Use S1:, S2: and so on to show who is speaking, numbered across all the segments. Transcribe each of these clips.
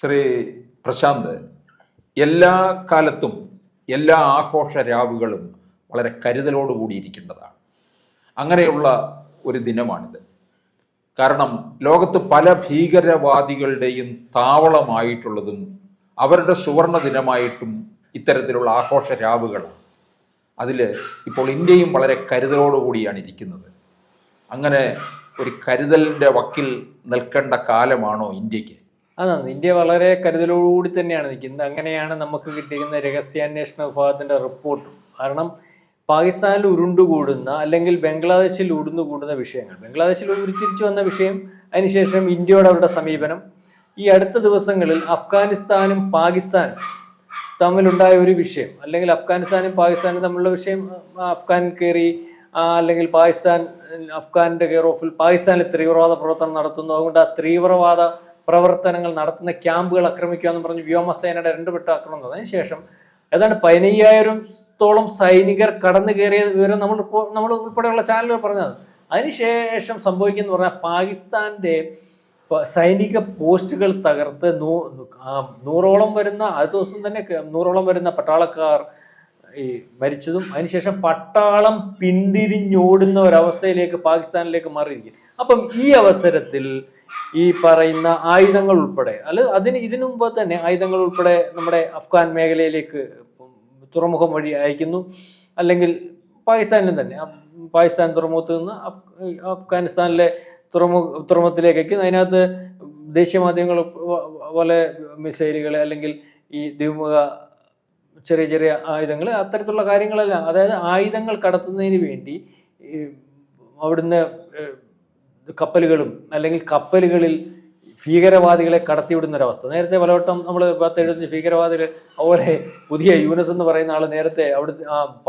S1: ശ്രീ പ്രശാന്ത് എല്ലാ കാലത്തും എല്ലാ ആഘോഷ രാവുകളും വളരെ കരുതലോടുകൂടിയിരിക്കേണ്ടതാണ് അങ്ങനെയുള്ള ഒരു ദിനമാണിത് കാരണം ലോകത്ത് പല ഭീകരവാദികളുടെയും താവളമായിട്ടുള്ളതും അവരുടെ സുവർണ ദിനമായിട്ടും ഇത്തരത്തിലുള്ള ആഘോഷ രാവുകൾ അതിൽ ഇപ്പോൾ ഇന്ത്യയും വളരെ കരുതലോടുകൂടിയാണ് ഇരിക്കുന്നത് അങ്ങനെ ഒരു കരുതലിൻ്റെ വക്കിൽ നിൽക്കേണ്ട കാലമാണോ ഇന്ത്യക്ക്
S2: അതാണ് ഇന്ത്യ വളരെ കരുതലോടുകൂടി തന്നെയാണ് നിൽക്കുന്നത് അങ്ങനെയാണ് നമുക്ക് കിട്ടിയിരുന്ന രഹസ്യാന്വേഷണ വിഭാഗത്തിന്റെ റിപ്പോർട്ട് കാരണം പാകിസ്ഥാനിൽ ഉരുണ്ടുകൂടുന്ന അല്ലെങ്കിൽ ബംഗ്ലാദേശിൽ കൂടുന്ന വിഷയങ്ങൾ ബംഗ്ലാദേശിൽ ഉരുത്തിരിച്ചു വന്ന വിഷയം അതിനുശേഷം ഇന്ത്യയോട് അവരുടെ സമീപനം ഈ അടുത്ത ദിവസങ്ങളിൽ അഫ്ഗാനിസ്ഥാനും പാകിസ്ഥാനും തമ്മിലുണ്ടായ ഒരു വിഷയം അല്ലെങ്കിൽ അഫ്ഗാനിസ്ഥാനും പാകിസ്ഥാനും തമ്മിലുള്ള വിഷയം അഫ്ഗാൻ കയറി അല്ലെങ്കിൽ പാകിസ്ഥാൻ അഫ്ഗാനിന്റെ കെയർ ഓഫിൽ പാകിസ്ഥാനിൽ തീവ്രവാദ പ്രവർത്തനം നടത്തുന്നു അതുകൊണ്ട് ആ തീവ്രവാദ പ്രവർത്തനങ്ങൾ നടത്തുന്ന ക്യാമ്പുകൾ ആക്രമിക്കുക എന്ന് പറഞ്ഞ് വ്യോമസേനയുടെ രണ്ട് വെട്ട ആക്രമണം അതിനുശേഷം ഏതാണ്ട് പതിനയ്യായിരത്തോളം സൈനികർ കടന്നു കയറിയ വിവരം നമ്മൾ നമ്മൾ ഉൾപ്പെടെയുള്ള ചാനലുകൾ പറഞ്ഞത് അതിനുശേഷം സംഭവിക്കുന്ന പറഞ്ഞാൽ പാകിസ്ഥാന്റെ സൈനിക പോസ്റ്റുകൾ തകർത്ത് നൂ നൂറോളം വരുന്ന ആ ദിവസം തന്നെ നൂറോളം വരുന്ന പട്ടാളക്കാർ ഈ മരിച്ചതും അതിനുശേഷം പട്ടാളം പിന്തിരിഞ്ഞോടുന്ന ഒരവസ്ഥയിലേക്ക് പാകിസ്ഥാനിലേക്ക് മാറിയിരിക്കും അപ്പം ഈ അവസരത്തിൽ ഈ പറയുന്ന ആയുധങ്ങൾ ഉൾപ്പെടെ അല്ല അതിന് ഇതിനു മുമ്പ് തന്നെ ആയുധങ്ങൾ ഉൾപ്പെടെ നമ്മുടെ അഫ്ഗാൻ മേഖലയിലേക്ക് തുറമുഖം വഴി അയക്കുന്നു അല്ലെങ്കിൽ പാകിസ്ഥാനിലും തന്നെ പാകിസ്ഥാൻ തുറമുഖത്ത് നിന്ന് അഫ്ഗാനിസ്ഥാനിലെ തുറമുഖ തുറമുഖത്തിലേക്കൊക്കെ അതിനകത്ത് ദേശീയ മാധ്യമങ്ങൾ പോലെ മിസൈലുകൾ അല്ലെങ്കിൽ ഈ ദ്വിമുഖ ചെറിയ ചെറിയ ആയുധങ്ങൾ അത്തരത്തിലുള്ള കാര്യങ്ങളെല്ലാം അതായത് ആയുധങ്ങൾ കടത്തുന്നതിന് വേണ്ടി അവിടുന്ന് കപ്പലുകളും അല്ലെങ്കിൽ കപ്പലുകളിൽ ഭീകരവാദികളെ കടത്തിവിടുന്ന നേരത്തെ പലവട്ടം നമ്മൾ പത്തെഴുതി ഭീകരവാദികൾ അതുപോലെ പുതിയ യൂനസ് എന്ന് പറയുന്ന ആൾ നേരത്തെ അവിടെ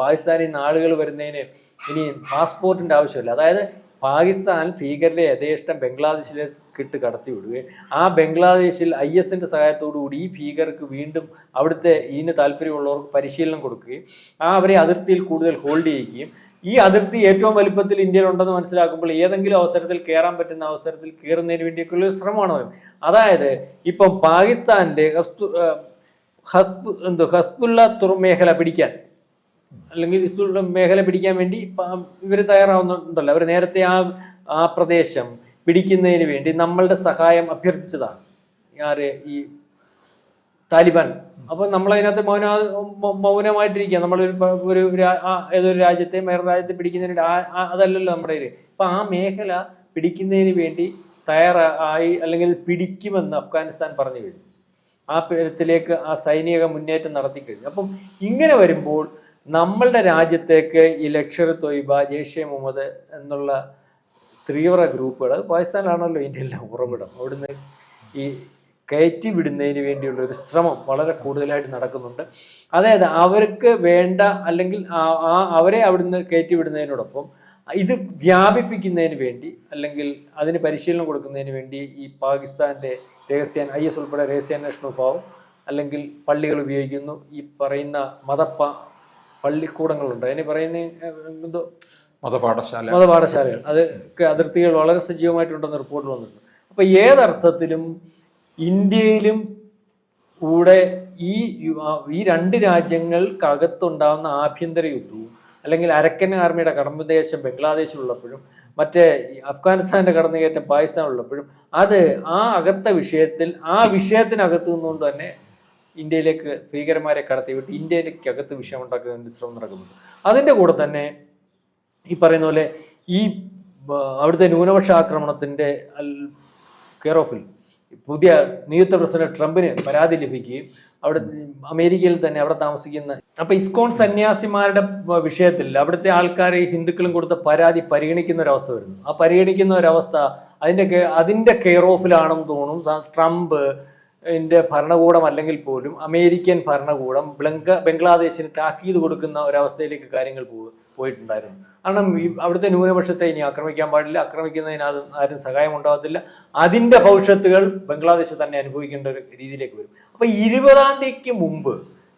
S2: പാകിസ്ഥാനിൽ നിന്ന് ആളുകൾ വരുന്നതിന് ഇനി പാസ്പോർട്ടിൻ്റെ ആവശ്യമില്ല അതായത് പാകിസ്ഥാൻ ഭീകരരെ യഥേഷ്ടം ബംഗ്ലാദേശിലേക്കിട്ട് കടത്തിവിടുകയും ആ ബംഗ്ലാദേശിൽ ഐ എസിൻ്റെ സഹായത്തോടുകൂടി ഈ ഭീകർക്ക് വീണ്ടും അവിടുത്തെ ഇതിന് താല്പര്യമുള്ളവർക്ക് പരിശീലനം കൊടുക്കുകയും ആ അവരെ അതിർത്തിയിൽ കൂടുതൽ ഹോൾഡ് ചെയ്യുകയും ഈ അതിർത്തി ഏറ്റവും വലിപ്പത്തിൽ ഇന്ത്യയിൽ ഉണ്ടെന്ന് മനസ്സിലാക്കുമ്പോൾ ഏതെങ്കിലും അവസരത്തിൽ കയറാൻ പറ്റുന്ന അവസരത്തിൽ കയറുന്നതിന് വേണ്ടിയൊക്കെയുള്ള ഒരു ശ്രമമാണ് അതായത് ഇപ്പം പാകിസ്ഥാനിലെ ഹസ്ബ് എന്തോ ഹസ്ബുള്ള മേഖല പിടിക്കാൻ അല്ലെങ്കിൽ ഇസ്ബുള്ള മേഖല പിടിക്കാൻ വേണ്ടി ഇവർ തയ്യാറാവുന്നുണ്ടല്ലോ അവർ നേരത്തെ ആ ആ പ്രദേശം പിടിക്കുന്നതിന് വേണ്ടി നമ്മളുടെ സഹായം അഭ്യർത്ഥിച്ചതാണ് ആര് ഈ താലിബാൻ അപ്പൊ നമ്മളതിനകത്ത് മൗന മൗനമായിട്ടിരിക്കുക നമ്മളൊരു ഒരു ഒരു ഏതൊരു രാജ്യത്തെ വേറെ രാജ്യത്തെ പിടിക്കുന്നതിന് അതല്ലല്ലോ നമ്മുടെ ഇത് അപ്പൊ ആ മേഖല പിടിക്കുന്നതിന് വേണ്ടി തയ്യാറായി അല്ലെങ്കിൽ പിടിക്കുമെന്ന് അഫ്ഗാനിസ്ഥാൻ പറഞ്ഞു കഴിഞ്ഞു ആ പേരത്തിലേക്ക് ആ സൈനിക മുന്നേറ്റം നടത്തി കഴിഞ്ഞു അപ്പം ഇങ്ങനെ വരുമ്പോൾ നമ്മളുടെ രാജ്യത്തേക്ക് ഈ ലക്ഷർ തൊയ്ബ ജെയ്ഷെ മുഹമ്മദ് എന്നുള്ള തീവ്ര ഗ്രൂപ്പുകൾ പാകിസ്ഥാനിലാണല്ലോ ഇന്ത്യയിലെ ഉറവിടം അവിടുന്ന് ഈ കയറ്റി വിടുന്നതിന് വേണ്ടിയുള്ള ഒരു ശ്രമം വളരെ കൂടുതലായിട്ട് നടക്കുന്നുണ്ട് അതായത് അവർക്ക് വേണ്ട അല്ലെങ്കിൽ അവരെ അവിടുന്ന് കയറ്റി വിടുന്നതിനോടൊപ്പം ഇത് വ്യാപിപ്പിക്കുന്നതിന് വേണ്ടി അല്ലെങ്കിൽ അതിന് പരിശീലനം കൊടുക്കുന്നതിന് വേണ്ടി ഈ പാകിസ്ഥാന്റെ രഹസ്യ ഐ എസ് ഉൾപ്പെടെ രഹസ്യാന്വേഷണ വിഭാഗം അല്ലെങ്കിൽ പള്ളികൾ ഉപയോഗിക്കുന്നു ഈ പറയുന്ന മതപ്പ പള്ളിക്കൂടങ്ങളുണ്ട് അതിന് പറയുന്ന
S1: എന്തോ മതപാഠശാല
S2: മതപാഠശാലകൾ അത് അതിർത്തികൾ വളരെ സജീവമായിട്ടുണ്ടെന്ന് റിപ്പോർട്ട് വന്നിട്ടുണ്ട് അപ്പോൾ ഏതർത്ഥത്തിലും ഇന്ത്യയിലും കൂടെ ഈ ഈ രണ്ട് രാജ്യങ്ങൾക്കകത്തുണ്ടാകുന്ന ആഭ്യന്തര യുദ്ധവും അല്ലെങ്കിൽ അരക്കൻ ആർമിയുടെ കടമ്പദേശം ബംഗ്ലാദേശിൽ ഉള്ളപ്പോഴും മറ്റേ അഫ്ഗാനിസ്ഥാന്റെ കടന്നുകയറ്റം ഉള്ളപ്പോഴും അത് ആ അകത്ത വിഷയത്തിൽ ആ വിഷയത്തിനകത്തു നിന്നുകൊണ്ട് തന്നെ ഇന്ത്യയിലേക്ക് ഭീകരന്മാരെ കടത്തിവിട്ട് ഇന്ത്യയിലേക്ക് അകത്ത് വിഷയം ഉണ്ടാക്കുന്നതിന് ശ്രമം നടക്കുന്നുണ്ട് അതിൻ്റെ കൂടെ തന്നെ ഈ പറയുന്ന പോലെ ഈ അവിടുത്തെ ന്യൂനപക്ഷ ആക്രമണത്തിൻ്റെ കെയർ ഓഫിൽ പുതിയ നിയുക്ത പ്രസിഡന്റ് ട്രംപിന് പരാതി ലഭിക്കുകയും അവിടെ അമേരിക്കയിൽ തന്നെ അവിടെ താമസിക്കുന്ന അപ്പൊ ഇസ്കോൺ സന്യാസിമാരുടെ വിഷയത്തിൽ അവിടുത്തെ ആൾക്കാർ ഈ ഹിന്ദുക്കളും കൊടുത്ത പരാതി പരിഗണിക്കുന്ന ഒരവസ്ഥ വരുന്നു ആ പരിഗണിക്കുന്ന ഒരവസ്ഥ അതിന്റെ അതിന്റെ കെയർ ഓഫിലാണെന്ന് തോന്നും ട്രംപ് ഇന്ത്യ ഭരണകൂടം അല്ലെങ്കിൽ പോലും അമേരിക്കൻ ഭരണകൂടം ബംഗ ബംഗ്ലാദേശിന് താക്കീത് കൊടുക്കുന്ന ഒരവസ്ഥയിലേക്ക് കാര്യങ്ങൾ പോയിട്ടുണ്ടായിരുന്നു കാരണം ഈ അവിടുത്തെ ന്യൂനപക്ഷത്തെ ഇനി ആക്രമിക്കാൻ പാടില്ല ആക്രമിക്കുന്നതിന് അത് ആരും സഹായം ഉണ്ടാകത്തില്ല അതിൻ്റെ ഭവിഷ്യത്തുകൾ ബംഗ്ലാദേശ് തന്നെ അനുഭവിക്കേണ്ട ഒരു രീതിയിലേക്ക് വരും അപ്പോൾ ഇരുപതാം തീയതിക്ക് മുമ്പ്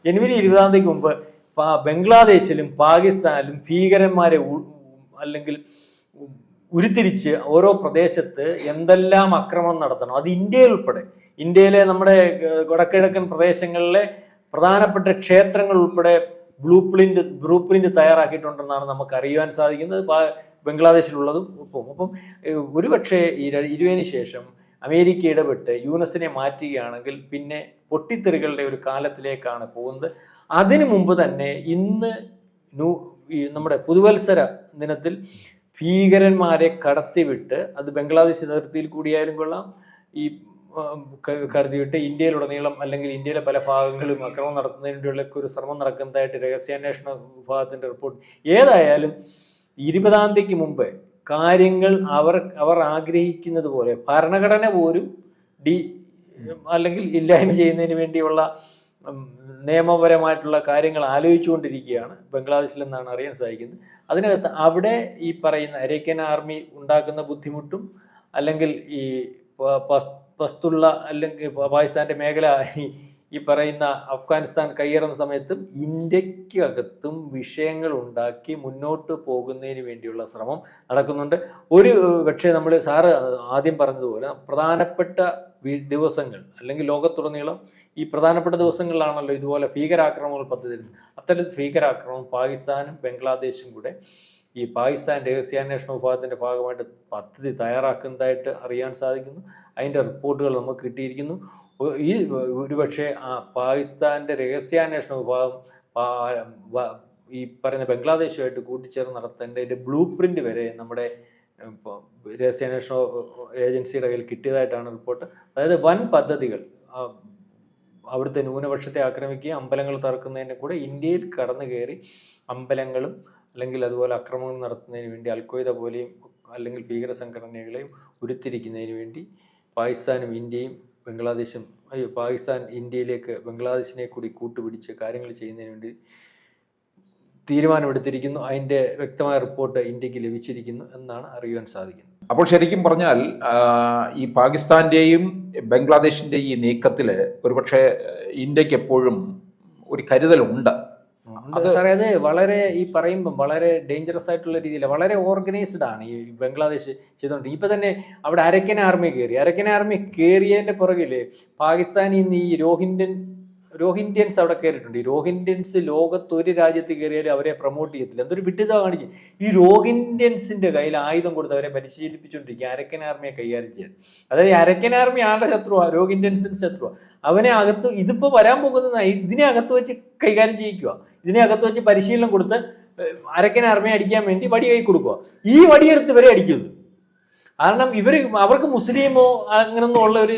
S2: ജനുവരി ഇരുപതാം തീയതിക്ക് മുമ്പ് ബംഗ്ലാദേശിലും പാകിസ്ഥാനിലും ഭീകരന്മാരെ അല്ലെങ്കിൽ ഉരുത്തിരിച്ച് ഓരോ പ്രദേശത്ത് എന്തെല്ലാം അക്രമം നടത്തണം അത് ഇന്ത്യയിൽ ഉൾപ്പെടെ ഇന്ത്യയിലെ നമ്മുടെ വടക്കിഴക്കൻ പ്രദേശങ്ങളിലെ പ്രധാനപ്പെട്ട ക്ഷേത്രങ്ങൾ ഉൾപ്പെടെ ബ്ലൂ പ്രിന്റ് ബ്ലൂ പ്രിന്റ് തയ്യാറാക്കിയിട്ടുണ്ടെന്നാണ് നമുക്ക് അറിയുവാൻ സാധിക്കുന്നത് ബംഗ്ലാദേശിലുള്ളതും ഒപ്പം അപ്പം ഒരുപക്ഷെ ഇരുവേന് ശേഷം അമേരിക്ക ഇടപെട്ട് യൂനസിനെ മാറ്റുകയാണെങ്കിൽ പിന്നെ പൊട്ടിത്തെറികളുടെ ഒരു കാലത്തിലേക്കാണ് പോകുന്നത് അതിനു മുമ്പ് തന്നെ ഇന്ന് ന്യൂ നമ്മുടെ പുതുവത്സര ദിനത്തിൽ ഭീകരന്മാരെ കടത്തിവിട്ട് അത് ബംഗ്ലാദേശ് അതിർത്തിയിൽ കൂടിയായാലും കൊള്ളാം ഈ കരുതിയിട്ട് ഇന്ത്യയിലുടനീളം അല്ലെങ്കിൽ ഇന്ത്യയിലെ പല ഭാഗങ്ങളും അക്രമം വേണ്ടിയുള്ള ഒരു ശ്രമം നടക്കുന്നതായിട്ട് രഹസ്യാന്വേഷണ വിഭാഗത്തിന്റെ റിപ്പോർട്ട് ഏതായാലും ഇരുപതാം തീയതിക്ക് മുമ്പ് കാര്യങ്ങൾ അവർ അവർ ആഗ്രഹിക്കുന്നത് പോലെ ഭരണഘടന പോലും ഡി അല്ലെങ്കിൽ ഇല്ലായ്മ ചെയ്യുന്നതിന് വേണ്ടിയുള്ള നിയമപരമായിട്ടുള്ള കാര്യങ്ങൾ ആലോചിച്ചുകൊണ്ടിരിക്കുകയാണ് ബംഗ്ലാദേശിലെന്നാണ് അറിയാൻ സാധിക്കുന്നത് അതിനകത്ത് അവിടെ ഈ പറയുന്ന അരേക്കൻ ആർമി ഉണ്ടാക്കുന്ന ബുദ്ധിമുട്ടും അല്ലെങ്കിൽ ഈ വസ്തുള്ള അല്ലെങ്കിൽ പാകിസ്ഥാന്റെ മേഖല ഈ പറയുന്ന അഫ്ഗാനിസ്ഥാൻ കയ്യേറുന്ന സമയത്തും ഇന്ത്യക്കകത്തും വിഷയങ്ങൾ ഉണ്ടാക്കി മുന്നോട്ട് പോകുന്നതിന് വേണ്ടിയുള്ള ശ്രമം നടക്കുന്നുണ്ട് ഒരു പക്ഷേ നമ്മൾ സാറ് ആദ്യം പറഞ്ഞതുപോലെ പ്രധാനപ്പെട്ട ദിവസങ്ങൾ അല്ലെങ്കിൽ ലോകത്തുടനീളം ഈ പ്രധാനപ്പെട്ട ദിവസങ്ങളിലാണല്ലോ ഇതുപോലെ ഭീകരാക്രമണങ്ങൾ പദ്ധതി അത്തരം ഭീകരാക്രമണം പാകിസ്ഥാനും ബംഗ്ലാദേശും കൂടെ ഈ പാകിസ്ഥാൻ രഹസ്യാന്വേഷണ വിഭാഗത്തിൻ്റെ ഭാഗമായിട്ട് പദ്ധതി തയ്യാറാക്കുന്നതായിട്ട് അറിയാൻ സാധിക്കുന്നു അതിൻ്റെ റിപ്പോർട്ടുകൾ നമുക്ക് കിട്ടിയിരിക്കുന്നു ഈ ഒരുപക്ഷെ ആ പാകിസ്ഥാൻ്റെ രഹസ്യാന്വേഷണ വിഭാഗം ഈ പറയുന്ന ബംഗ്ലാദേശുമായിട്ട് കൂട്ടിച്ചേർന്ന് നടത്തേണ്ടതിൻ്റെ ബ്ലൂ പ്രിൻ്റ് വരെ നമ്മുടെ രഹസ്യാന്വേഷണ ഏജൻസിയുടെ കയ്യിൽ കിട്ടിയതായിട്ടാണ് റിപ്പോർട്ട് അതായത് വൻ പദ്ധതികൾ അവിടുത്തെ ന്യൂനപക്ഷത്തെ ആക്രമിക്കുകയും അമ്പലങ്ങൾ തറക്കുന്നതിൻ്റെ കൂടെ ഇന്ത്യയിൽ കടന്നു കയറി അമ്പലങ്ങളും അല്ലെങ്കിൽ അതുപോലെ അക്രമങ്ങൾ നടത്തുന്നതിന് വേണ്ടി അൽഖ്വയ്ദ പോലെയും അല്ലെങ്കിൽ ഭീകര സംഘടനകളെയും ഉരുത്തിരിക്കുന്നതിന് വേണ്ടി പാകിസ്ഥാനും ഇന്ത്യയും ബംഗ്ലാദേശും അയ്യോ പാകിസ്ഥാൻ ഇന്ത്യയിലേക്ക് ബംഗ്ലാദേശിനെ കൂടി കൂട്ടുപിടിച്ച് കാര്യങ്ങൾ ചെയ്യുന്നതിന് വേണ്ടി തീരുമാനമെടുത്തിരിക്കുന്നു അതിൻ്റെ വ്യക്തമായ റിപ്പോർട്ട് ഇന്ത്യക്ക് ലഭിച്ചിരിക്കുന്നു എന്നാണ് അറിയുവാൻ സാധിക്കുന്നത്
S1: അപ്പോൾ ശരിക്കും പറഞ്ഞാൽ ഈ പാകിസ്ഥാൻ്റെയും ബംഗ്ലാദേശിൻ്റെ ഈ നീക്കത്തിൽ ഒരുപക്ഷെ ഇന്ത്യക്ക് എപ്പോഴും ഒരു കരുതലുണ്ട്
S2: സാറേ അത് വളരെ ഈ പറയുമ്പം വളരെ ഡേഞ്ചറസ് ആയിട്ടുള്ള രീതിയിൽ വളരെ ഓർഗനൈസ്ഡ് ആണ് ഈ ബംഗ്ലാദേശ് ചെയ്തോണ്ട് ഇപ്പൊ തന്നെ അവിടെ അരക്കൻ ആർമി കയറി അരക്കൻ ആർമി കയറിയതിന്റെ പുറകില് പാകിസ്ഥാനിൽ നിന്ന് ഈ രോഹിൻഡ്യൻ രോഹിൻഡ്യൻസ് അവിടെ കയറിയിട്ടുണ്ട് ഈ രോഹിൻഡ്യൻസ് ലോകത്ത് ഒരു രാജ്യത്ത് കയറിയാലും അവരെ പ്രൊമോട്ട് ചെയ്യത്തില്ല എന്തൊരു വിട്ടിത കാണിക്കും ഈ രോഹിൻഡ്യൻസിന്റെ കയ്യിൽ ആയുധം കൊടുത്ത് അവരെ പരിശീലിപ്പിച്ചുകൊണ്ടിരിക്കുക അരക്കൻ ആർമിയെ കൈകാര്യം ചെയ്യാൻ അതായത് അരക്കൻ ആർമി ആരുടെ ശത്രുവാ രോഹിൻഡ്യൻസിന്റെ ശത്രുവാ അവനെ അകത്ത് ഇതിപ്പോ വരാൻ പോകുന്ന ഇതിനെ അകത്ത് വെച്ച് കൈകാര്യം ചെയ്യിക്കുക ഇതിനകത്ത് വെച്ച് പരിശീലനം കൊടുത്ത് അരക്കനെ അർമ്മയെ അടിക്കാൻ വേണ്ടി വടി കൈ കൊടുക്കുക ഈ വടിയെടുത്ത് ഇവരെ അടിക്കുന്നു കാരണം ഇവർ അവർക്ക് മുസ്ലിമോ അങ്ങനൊന്നും ഉള്ള ഒരു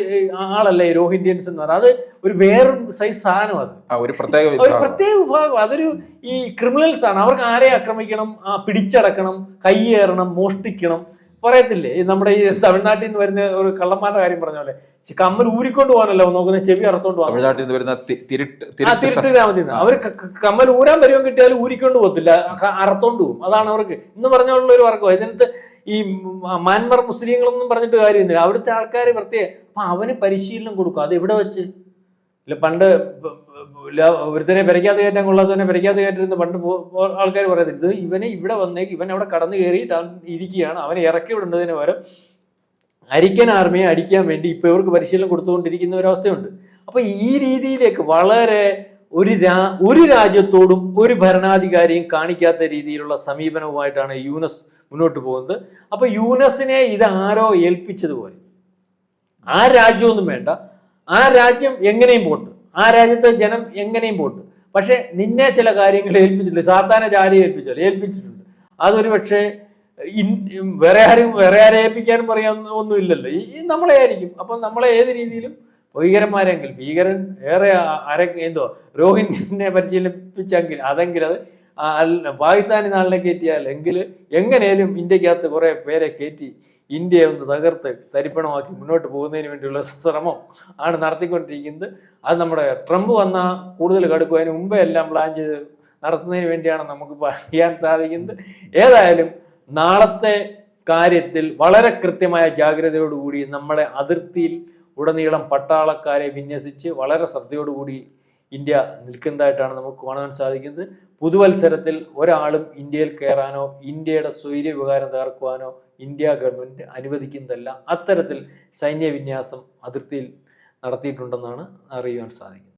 S2: ആളല്ലേ രോഹിന്ത്യൻസ് എന്ന് പറഞ്ഞാൽ അത് ഒരു വേറെ സൈസ് സാധനം അത് ഒരു പ്രത്യേക ഒരു പ്രത്യേക വിഭാഗം അതൊരു ഈ ക്രിമിനൽസ് ആണ് അവർക്ക് ആരെ ആക്രമിക്കണം പിടിച്ചടക്കണം കൈയേറണം മോഷ്ടിക്കണം പറയത്തില്ലേ നമ്മുടെ ഈ തമിഴ്നാട്ടിൽ നിന്ന് വരുന്ന ഒരു കള്ളന്മാരുടെ കാര്യം പറഞ്ഞ പോലെ കമ്മൽ ഊരിക്കൊണ്ട് പോകാനല്ലോ നോക്കുന്ന ചെവി അറത്തോണ്ട്
S1: പോകാം വരുന്ന തിരുട്ട്
S2: ഗ്രാമത്തിൽ അവർ കമ്മൽ ഊരാൻ പരിവം കിട്ടിയാലും ഊരിക്കൊണ്ട് പോകത്തില്ല അറത്തോണ്ട് പോകും അതാണ് അവർക്ക് ഇന്ന് പറഞ്ഞുള്ള ഒരു വർക്കോ ഇതിനകത്ത് ഈ മാൻമർ മുസ്ലിങ്ങളൊന്നും പറഞ്ഞിട്ട് കാര്യമൊന്നുമില്ല അവിടുത്തെ ആൾക്കാർ പ്രത്യേകം അപ്പൊ അവന് പരിശീലനം കൊടുക്കും അത് എവിടെ വെച്ച് ഇല്ല പണ്ട് ഒരുത്തനെ പെരയ്ക്കകത്ത് കയറ്റാൻ കൊള്ളാത്തവനെ പെരയ്ക്കകത്ത് കയറ്റരുന്ന് പണ്ട് ആൾക്കാർ പറയുന്നത് ഇത് ഇവനെ ഇവിടെ വന്നേക്ക് ഇവൻ അവിടെ കടന്നു കയറിയിട്ട് അവൻ ഇരിക്കുകയാണ് അവനെ ഇറക്കി വിടേണ്ടതിന് പകരം അരിക്കൻ ആർമിയെ അടിക്കാൻ വേണ്ടി ഇപ്പൊ ഇവർക്ക് പരിശീലനം കൊടുത്തുകൊണ്ടിരിക്കുന്ന ഒരവസ്ഥയുണ്ട് അപ്പോൾ ഈ രീതിയിലേക്ക് വളരെ ഒരു രാ ഒരു രാജ്യത്തോടും ഒരു ഭരണാധികാരിയും കാണിക്കാത്ത രീതിയിലുള്ള സമീപനവുമായിട്ടാണ് യൂനസ് മുന്നോട്ട് പോകുന്നത് അപ്പോൾ യൂനസിനെ ഇത് ആരോ ഏൽപ്പിച്ചതുപോലെ ആ രാജ്യമൊന്നും വേണ്ട ആ രാജ്യം എങ്ങനെയും പോട്ട് ആ രാജ്യത്തെ ജനം എങ്ങനെയും പോട്ട് പക്ഷെ നിന്നെ ചില കാര്യങ്ങൾ ഏൽപ്പിച്ചിട്ടുണ്ട് സാത്താന ജാരി ഏൽപ്പിച്ചല്ലോ ഏൽപ്പിച്ചിട്ടുണ്ട് അതൊരു പക്ഷേ വേറെ ആരും വേറെ ആരെ ഏൽപ്പിക്കാനും പറയാൻ ഇല്ലല്ലോ ഈ നമ്മളെ ആയിരിക്കും അപ്പൊ നമ്മളെ ഏത് രീതിയിലും ഭീകരന്മാരെങ്കിൽ ഭീകരൻ ഏറെ ആരെ എന്തോ രോഹിൻനെ പരിശീലിപ്പിച്ചെങ്കിൽ അതെങ്കിൽ അത് പാകിസ്ഥാനി നാളിനെ കയറ്റിയാൽ എങ്കിൽ എങ്ങനെയും ഇന്ത്യക്കകത്ത് കുറേ പേരെ കയറ്റി ഇന്ത്യയെ ഒന്ന് തകർത്ത് തരിപ്പണമാക്കി മുന്നോട്ട് പോകുന്നതിന് വേണ്ടിയുള്ള ശ്രമം ആണ് നടത്തിക്കൊണ്ടിരിക്കുന്നത് അത് നമ്മുടെ ട്രംപ് വന്ന കൂടുതൽ കടുക്കും അതിന് മുമ്പേ എല്ലാം പ്ലാൻ ചെയ്ത് നടത്തുന്നതിന് വേണ്ടിയാണ് നമുക്ക് പറയാൻ സാധിക്കുന്നത് ഏതായാലും നാളത്തെ കാര്യത്തിൽ വളരെ കൃത്യമായ ജാഗ്രതയോടുകൂടി നമ്മുടെ അതിർത്തിയിൽ ഉടനീളം പട്ടാളക്കാരെ വിന്യസിച്ച് വളരെ ശ്രദ്ധയോടുകൂടി ഇന്ത്യ നിൽക്കുന്നതായിട്ടാണ് നമുക്ക് കാണുവാൻ സാധിക്കുന്നത് പുതുവത്സരത്തിൽ ഒരാളും ഇന്ത്യയിൽ കയറാനോ ഇന്ത്യയുടെ സ്വൈര്യ വികാരം തകർക്കുവാനോ ഇന്ത്യ ഗവൺമെൻറ് അനുവദിക്കുന്നതല്ല അത്തരത്തിൽ സൈന്യവിന്യാസം അതിർത്തിയിൽ നടത്തിയിട്ടുണ്ടെന്നാണ് അറിയുവാൻ സാധിക്കുന്നത്